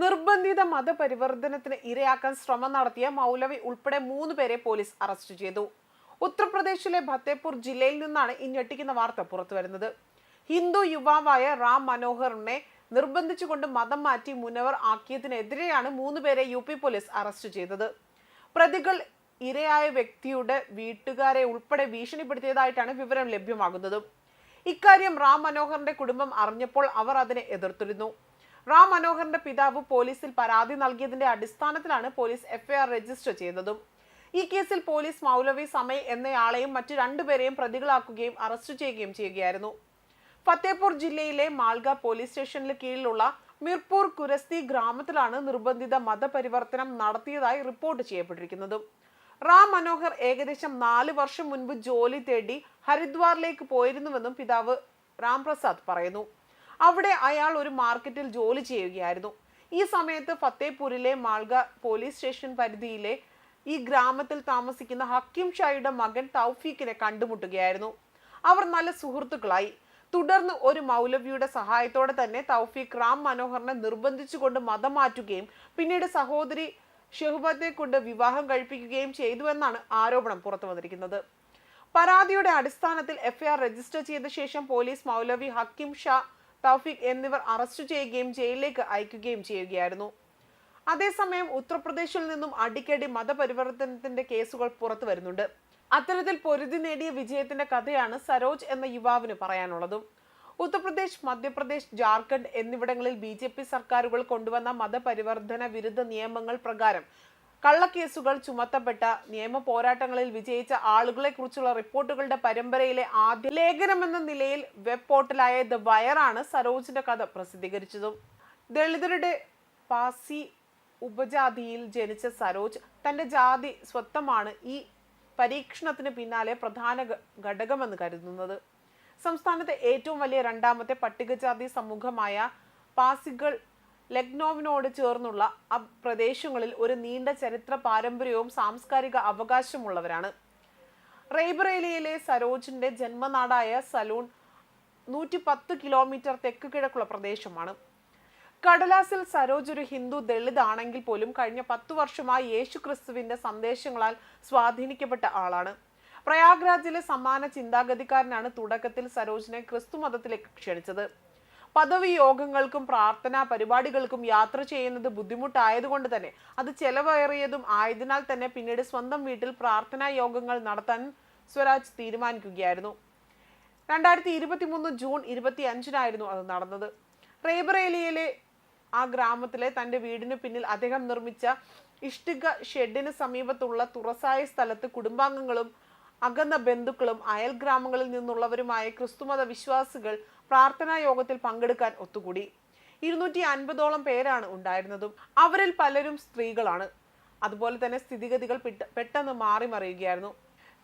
നിർബന്ധിത മതപരിവർത്തനത്തിന് ഇരയാക്കാൻ ശ്രമം നടത്തിയ മൗലവി ഉൾപ്പെടെ മൂന്ന് പേരെ പോലീസ് അറസ്റ്റ് ചെയ്തു. ഉത്തർപ്രദേശിലെ ഫത്തേപൂർ ജില്ലയിൽ നിന്നാണ് ഈ ഞെട്ടിക്കുന്ന വാർത്ത പുറത്തുവരുന്നത്. ഹിന്ദു യുവാവായ റാം മനോഹറിനെ നിർബന്ധിച്ചുകൊണ്ട് മതം മാറ്റി മുനവർ ആക്കിയതിനെതിരെയാണ് മൂന്ന് പേരെ യു പി പോലീസ് അറസ്റ്റ് ചെയ്തത്. പ്രതികൾ ഇരയായ വ്യക്തിയുടെ വീട്ടുകാരെ ഉൾപ്പെടെ ഭീഷണിപ്പെടുത്തിയതായിട്ടാണ് വിവരം ലഭ്യമാകുന്നത്. ഇക്കാര്യം റാം മനോഹറിന്റെ കുടുംബം അറിഞ്ഞപ്പോൾ അവർ അതിനെ എതിർത്തിരുന്നു. റാം മനോഹറിന്റെ പിതാവ് പോലീസിൽ പരാതി നൽകിയതിന്റെ അടിസ്ഥാനത്തിലാണ് പോലീസ് എഫ്ഐആർ രജിസ്റ്റർ ചെയ്തതും. ഈ കേസിൽ പോലീസ് മൗലവി സമയ് എന്നയാളെയും മറ്റു രണ്ടുപേരെയും പ്രതികളാക്കുകയും അറസ്റ്റ് ചെയ്യുകയും ചെയ്യുകയായിരുന്നു. ഫത്തേപൂർ ജില്ലയിലെ മാൽഗ പോലീസ് സ്റ്റേഷനിൽ കീഴിലുള്ള മിർപൂർ കുരസ്തി ഗ്രാമത്തിലാണ് നിർബന്ധിത മതപരിവർത്തനം നടത്തിയതായി റിപ്പോർട്ട് ചെയ്യപ്പെട്ടിരിക്കുന്നത്. റാം മനോഹർ ഏകദേശം നാല് വർഷം മുൻപ് ജോലി തേടി ഹരിദ്വാറിലേക്ക് പോയിരുന്നുവെന്നും പിതാവ് രാംപ്രസാദ് പറയുന്നു. അവിടെ അയാൾ ഒരു മാർക്കറ്റിൽ ജോലി ചെയ്യുകയായിരുന്നു. ഈ സമയത്ത് ഫത്തേപൂരിലെ മാൾഗ പോലീസ് സ്റ്റേഷൻ പരിധിയിലെ ഈ ഗ്രാമത്തിൽ താമസിക്കുന്ന ഹക്കിം ഷായുടെ മകൻ തൗഫീഖിനെ കണ്ടുമുട്ടുകയായിരുന്നു. അവർ നല്ല സുഹൃത്തുക്കളായി. തുടർന്ന് ഒരു മൗലവിയുടെ സഹായത്തോടെ തന്നെ തൗഫീഖ് റാം മനോഹറിനെ നിർബന്ധിച്ചുകൊണ്ട് മതം മാറ്റുകയും പിന്നീട് സഹോദരി ഷെഹുബത്തെ കൊണ്ട് വിവാഹം കഴിപ്പിക്കുകയും ചെയ്തുവെന്നാണ് ആരോപണം പുറത്തു വന്നിരിക്കുന്നത്. പരാതിയുടെ അടിസ്ഥാനത്തിൽ എഫ്ഐആർ രജിസ്റ്റർ ചെയ്ത ശേഷം പോലീസ് മൗലവി ഹക്കിം ഷാ തൗഫീഖ് എന്നിവർ അറസ്റ്റ് ചെയ്യുകയും ജയിലിലേക്ക് അയക്കുകയും ചെയ്യുകയായിരുന്നു. അതേസമയം ഉത്തർപ്രദേശിൽ നിന്നും അടിക്കടി മതപരിവർത്തനത്തിന്റെ കേസുകൾ പുറത്തു വരുന്നുണ്ട്. അത്തരത്തിൽ പൊരുതി നേടിയ വിജയത്തിന്റെ കഥയാണ് സരോജ് എന്ന യുവാവിന് പറയാനുള്ളതും. ഉത്തർപ്രദേശ് മധ്യപ്രദേശ് ജാർഖണ്ഡ് എന്നിവിടങ്ങളിൽ ബി ജെ പി സർക്കാരുകൾ കൊണ്ടുവന്ന മതപരിവർത്തന വിരുദ്ധ നിയമങ്ങൾ പ്രകാരം കള്ളക്കേസുകൾ ചുമത്തപ്പെട്ട നിയമ പോരാട്ടങ്ങളിൽ വിജയിച്ച ആളുകളെ കുറിച്ചുള്ള റിപ്പോർട്ടുകളുടെ പരമ്പരയിലെ ആദ്യ ലേഖനമെന്ന നിലയിൽ വെബ് പോർട്ടലായ ദ വയറാണ് സരോജിന്റെ കഥ പ്രസിദ്ധീകരിച്ചതും. ദളിതരുടെ പാസി ഉപജാതിയിൽ ജനിച്ച സരോജ് തന്റെ ജാതി സ്വത്തമാണ് ഈ പരീക്ഷണത്തിന് പിന്നാലെ പ്രധാന ഘടകമെന്ന് കരുതുന്നത്. സംസ്ഥാനത്തെ ഏറ്റവും വലിയ രണ്ടാമത്തെ പട്ടികജാതി സമൂഹമായ പാസികൾ ലക്നോവിനോട് ചേർന്നുള്ള പ്രദേശങ്ങളിൽ ഒരു നീണ്ട ചരിത്ര പാരമ്പര്യവും സാംസ്കാരിക അവകാശമുള്ളവരാണ്. റെയ്ബറേലിയയിലെ സരോജിന്റെ ജന്മനാടായ സലൂൺ നൂറ്റി പത്ത് കിലോമീറ്റർ തെക്ക് കിഴക്കുള്ള പ്രദേശമാണ്. കടലാസിൽ സരോജ് ഒരു ഹിന്ദു ദളിത് ആണെങ്കിൽ പോലും കഴിഞ്ഞ പത്തു വർഷമായി യേശു ക്രിസ്തുവിന്റെ സന്ദേശങ്ങളാൽ സ്വാധീനിക്കപ്പെട്ട ആളാണ്. പ്രയാഗ്രാജിലെ സമാന ചിന്താഗതിക്കാരനാണ് തുടക്കത്തിൽ സരോജിനെ ക്രിസ്തു മതത്തിലേക്ക് ക്ഷണിച്ചത്. പദവി യോഗങ്ങൾക്കും പ്രാർത്ഥനാ പരിപാടികൾക്കും യാത്ര ചെയ്യുന്നത് ബുദ്ധിമുട്ടായതുകൊണ്ട് തന്നെ അത് ചെലവേറിയതും ആയതിനാൽ തന്നെ പിന്നീട് സ്വന്തം വീട്ടിൽ പ്രാർത്ഥനാ യോഗങ്ങൾ നടത്താൻ സ്വരാജ് തീരുമാനിക്കുകയായിരുന്നു. രണ്ടായിരത്തി ഇരുപത്തി മൂന്ന് ജൂൺ ഇരുപത്തി അഞ്ചിനായിരുന്നു അത് നടന്നത്. റേബറേലിയയിലെ ആ ഗ്രാമത്തിലെ തന്റെ വീടിന് പിന്നിൽ അദ്ദേഹം നിർമ്മിച്ച ഇഷ്ടിക ഷെഡിന് സമീപത്തുള്ള തുറസായ സ്ഥലത്ത് കുടുംബാംഗങ്ങളും അകന്ന ബന്ധുക്കളും അയൽ ഗ്രാമങ്ങളിൽ നിന്നുള്ളവരുമായ ക്രിസ്തുമത വിശ്വാസികൾ പ്രാർത്ഥനാ യോഗത്തിൽ പങ്കെടുക്കാൻ ഒത്തുകൂടി. ഇരുന്നൂറ്റി അൻപതോളം പേരാണ് ഉണ്ടായിരുന്നതും. അവരിൽ പലരും സ്ത്രീകളാണ്. അതുപോലെ തന്നെ സ്ഥിതിഗതികൾ പെട്ടെന്ന് മാറി മറിയുകയായിരുന്നു.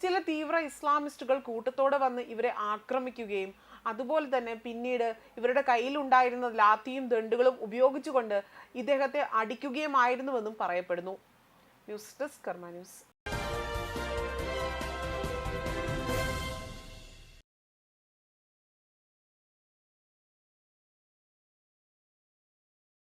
ചില തീവ്ര ഇസ്ലാമിസ്റ്റുകൾ കൂട്ടത്തോടെ വന്ന് ഇവരെ ആക്രമിക്കുകയും അതുപോലെ തന്നെ പിന്നീട് ഇവരുടെ കയ്യിലുണ്ടായിരുന്ന ലാത്തിയും ദണ്ടുകളും ഉപയോഗിച്ചുകൊണ്ട് ഇദ്ദേഹത്തെ അടിക്കുകയുമായിരുന്നുവെന്നും പറയപ്പെടുന്നു. News desk Karma news.